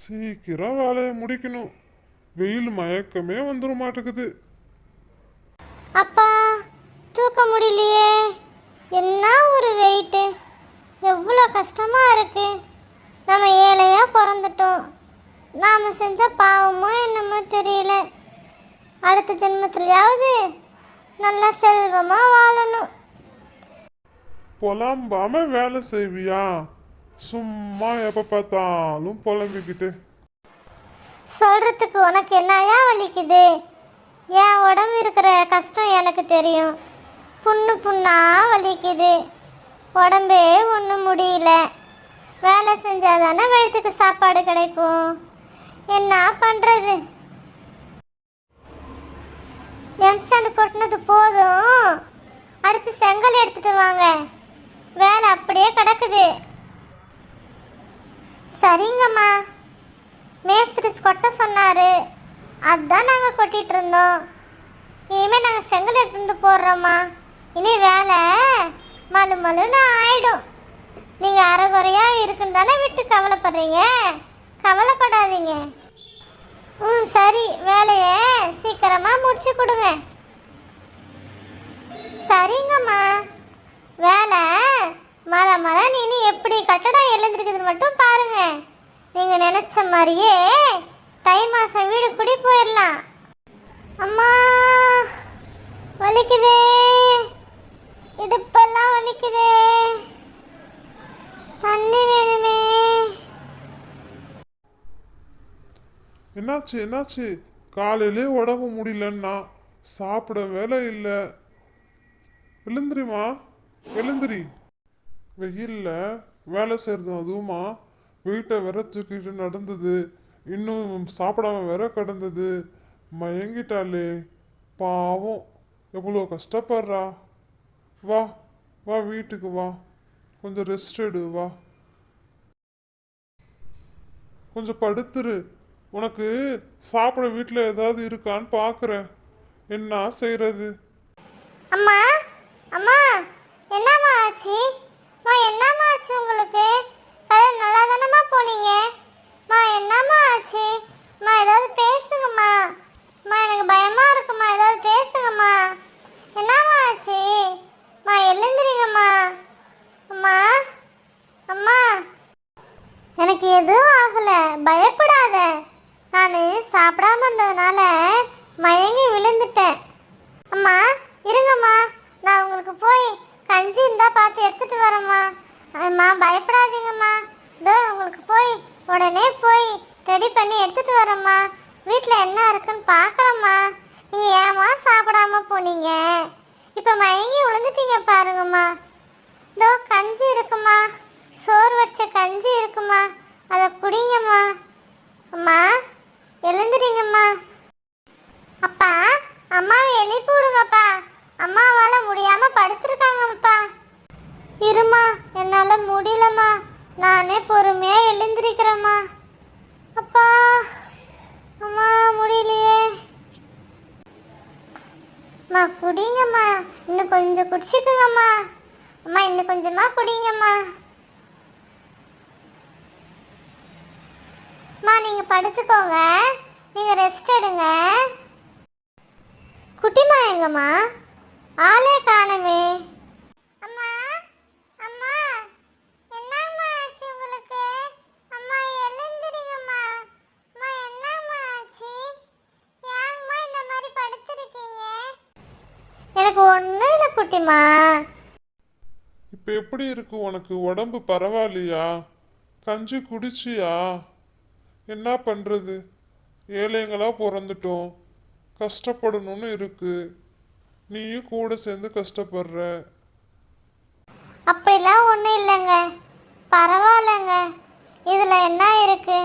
சீக்கிரம் வேலையை முடிக்கணும். வெயில் மயக்கமே வந்துட மாட்டேங்குது. அப்பா தூக்க முடியலையே. என்ன ஒரு வெயிட்டு எவ்வளோ கஷ்டமாக இருக்கு. நம்ம ஏழையாக பிறந்துட்டோம். நாம் செஞ்ச பாவமோ என்னமோ தெரியல. அடுத்த ஜென்மத்திலையாவது நல்லா செல்வமாக வாழணும். புலம்பாம வேலை செய்வியா? சும்மா எப்போ பார்த்தாலும் புலம்பிக்கிட்டு. சொல்கிறதுக்கு உனக்கு என்னையா வலிக்குது? என் உடம்பு இருக்கிற கஷ்டம் எனக்கு தெரியும். புண்ணு புண்ணா வலிக்குது. உடம்பே ஒன்றும் முடியல. வேலை செஞ்சால் தானே வயிற்றுக்கு சாப்பாடு கிடைக்கும். என்ன பண்ணுறது எம்சாண்ட் கொட்டினது போதும். அடுத்து செங்கல் எடுத்துட்டு வாங்க. வேலை அப்படியே கிடக்குது. சரிங்கம்மா. மேஸ்திரி கொட்ட சொன்னார். அதுதான் நாங்கள் கொட்டிகிட்டு இருந்தோம். இனிமேல் நாங்கள் செங்கல் எடுத்துட்டு போடுறோம்மா. இனி வேலை மலு மலுன்னு ஆயிடும். நீங்கள் அறகுறையாக இருக்குன்னு தானே விட்டு கவலைப்படுறீங்க? கவலைப்படாதீங்க. ம் சரி வேலையை சீக்கிரமாக முடிச்சு கொடுங்க. சரிங்கம்மா. வேலை மழை மழை. நீ எப்படி கட்டடம் எழுந்திருக்குதுன்னு மட்டும் பாருங்க. நீங்க நினைச்ச மாதிரியே தை மாசம் வீடு குடி போயிடலாம் அம்மா வலிக்குதே. இடுப்பெல்லாம் வலிக்குதே. தண்ணி வேணுமே. என்னாச்சு என்னாச்சு? காலையிலே உடம்பு முடியலன்னா சாப்பிட வேலை இல்லை. எழுந்திரிமா? எழுந்திரி. வெயில்ல வேலை செய்கிறதும் அதுவுமா வீட்டை வேற தூக்கிட்டு நடந்தது. இன்னும் சாப்பிடாம வேற கிடந்தது. மயங்கிட்டாளே. பாவம். எவ்வளோ கஷ்டப்படுறா. வா வா வீட்டுக்கு வா. கொஞ்சம் ரெஸ்ட் எடு வா. கொஞ்சம் படுத்துரு. உனக்கு சாப்பிட வீட்டில் ஏதாவது இருக்கான்னு பார்க்குறேன் என்ன செய்கிறது அம்மா அம்மா என்னம்மா ஆச்சு? அம்மா என்னம்மா ஆச்சு உங்களுக்கு? கதை நல்லா தானம்மா போனீங்க? மா என்னம்மா ஆச்சு? மா ஏதாவது பேசுங்கம்மா. அம்மா எனக்கு பயமா இருக்குமா ஏதாவது பேசுங்கம்மா. என்னம்மா ஆச்சு? அம்மா எழுந்திரிங்கம்மா. அம்மா அம்மா. எனக்கு எதுவும் ஆகலை. பயப்படாத. நான் சாப்பிடாம இருந்ததுனால மயங்கி விழுந்துட்டேன். அம்மா இருங்கம்மா. நான் உங்களுக்கு போய் கஞ்சி இருந்தா பார்த்து எடுத்துட்டு வரேம்மா. அம்மா பயப்படாதீங்கம்மா. இதோ உங்களுக்கு போய் உடனே போய் ரெடி பண்ணி எடுத்துட்டு வரேம்மா. வீட்டில் என்ன இருக்குன்னு பார்க்குறேம்மா. நீங்கள் ஏமா சாப்பிடாம போனீங்க? இப்போ மயங்கி விழுந்துட்டீங்க பாருங்கம்மா. இதோ கஞ்சி இருக்குமா சோறு வச்ச கஞ்சி இருக்குமா அதை குடிங்கம்மா. அம்மா முடியலம்மா. நானே பொறுமையாக எழுந்திருக்கிறேம்மா. அப்பா அம்மா முடியலையே. அம்மா குடிங்கம்மா. இன்னும் கொஞ்சம் குடிச்சுக்குங்கம்மா. அம்மா இன்னும் கொஞ்சமாக குடிங்கம்மா. அம்மா நீங்கள் படுத்துக்கோங்க. நீங்கள் ரெஸ்ட் எடுங்க. குட்டிமா எங்கம்மா? ஆளே காணமே அம்மா அம்மா என்னம்மா ஆச்சு உங்களுக்கு அம்மா எழுந்திரிங்கம்மா அம்மா என்னம்மா ஆச்சு ஏங்கம்மா இந்த மாதிரி படுத்திருக்கீங்க எனக்கு ஒன்றும் இல்லை குட்டிமா. இப்போ எப்படி இருக்கு உனக்கு? உடம்பு பரவாயில்லையா? கஞ்சி குடிச்சியா? என்ன பண்ணுறது ஏழைங்களா பிறந்துட்டோம். கஷ்டப்படணும்னு இருக்கு. நீயும் கூட சேர்ந்து கஷ்டப்படுற. அப்படிலாம் ஒன்றும் இல்லைங்க. பரவாயில்லைங்க. இதில் என்ன இருக்கு?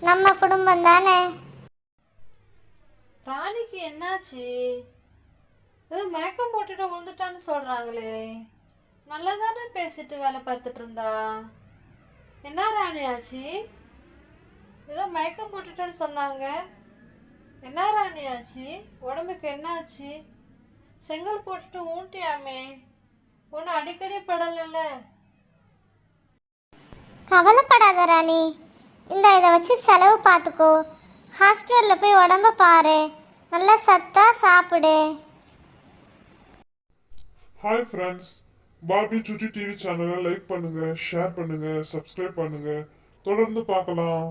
நம்ம குடும்பம் தானே. ராணிக்கு என்னாச்சு? ஏதோ மயக்கம் போட்டுட்டு விழுந்துட்டான்னு சொல்கிறாங்களே நல்லா தானே பேசிட்டு வேலை பார்த்துட்டு இருந்தா? என்ன ராணி ஆச்சு? ஏதோ மயக்கம் போட்டுட்டேன்னு சொன்னாங்க. என்ன ராணி ஆச்சு? உடம்புக்கு என்ன ஆச்சு? செங்கல் போட்டுட்டு ஊட்டியாமே ஒன்றும் அடிக்கடி படலைல்ல. கவலைப்படாத ராணி. இந்த இதை வச்சு செலவு பார்த்துக்கோ. ஹாஸ்பிட்டலில் போய் உடம்ப பாரு. நல்லா சத்தாக சாப்பிடு. ஹாய் ஃப்ரெண்ட்ஸ் பாபி சுட்டி டிவி சேனலை லைக் பண்ணுங்கள் ஷேர் பண்ணுங்கள் சப்ஸ்கிரைப் பண்ணுங்கள் தொடர்ந்து பார்க்கலாம்.